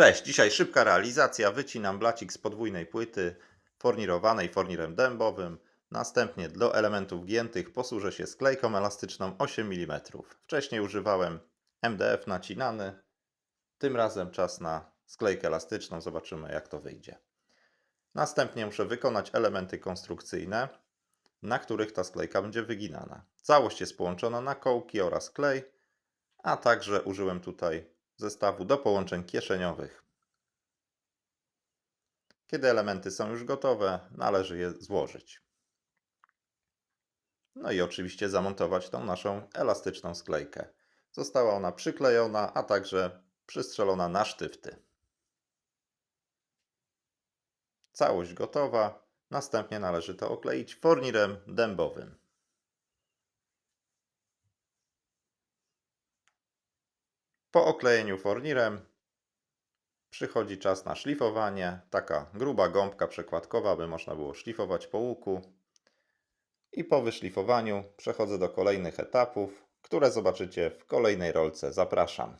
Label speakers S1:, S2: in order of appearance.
S1: Cześć, dzisiaj szybka realizacja. Wycinam blacik z podwójnej płyty fornirowanej fornirem dębowym. Następnie do elementów giętych posłużę się sklejką elastyczną 8 mm. Wcześniej używałem MDF nacinany. Tym razem czas na sklejkę elastyczną. Zobaczymy jak to wyjdzie. Następnie muszę wykonać elementy konstrukcyjne, na których ta sklejka będzie wyginana. Całość jest połączona na kołki oraz klej, a także użyłem tutaj zestawu do połączeń kieszeniowych. Kiedy elementy są już gotowe, należy je złożyć. No i oczywiście zamontować tą naszą elastyczną sklejkę. Została ona przyklejona, a także przystrzelona na sztywty. Całość gotowa. Następnie należy to okleić fornirem dębowym. Po oklejeniu fornirem przychodzi czas na szlifowanie. Taka gruba gąbka przekładkowa, by można było szlifować po łuku. I po wyszlifowaniu przechodzę do kolejnych etapów, które zobaczycie w kolejnej rolce. Zapraszam.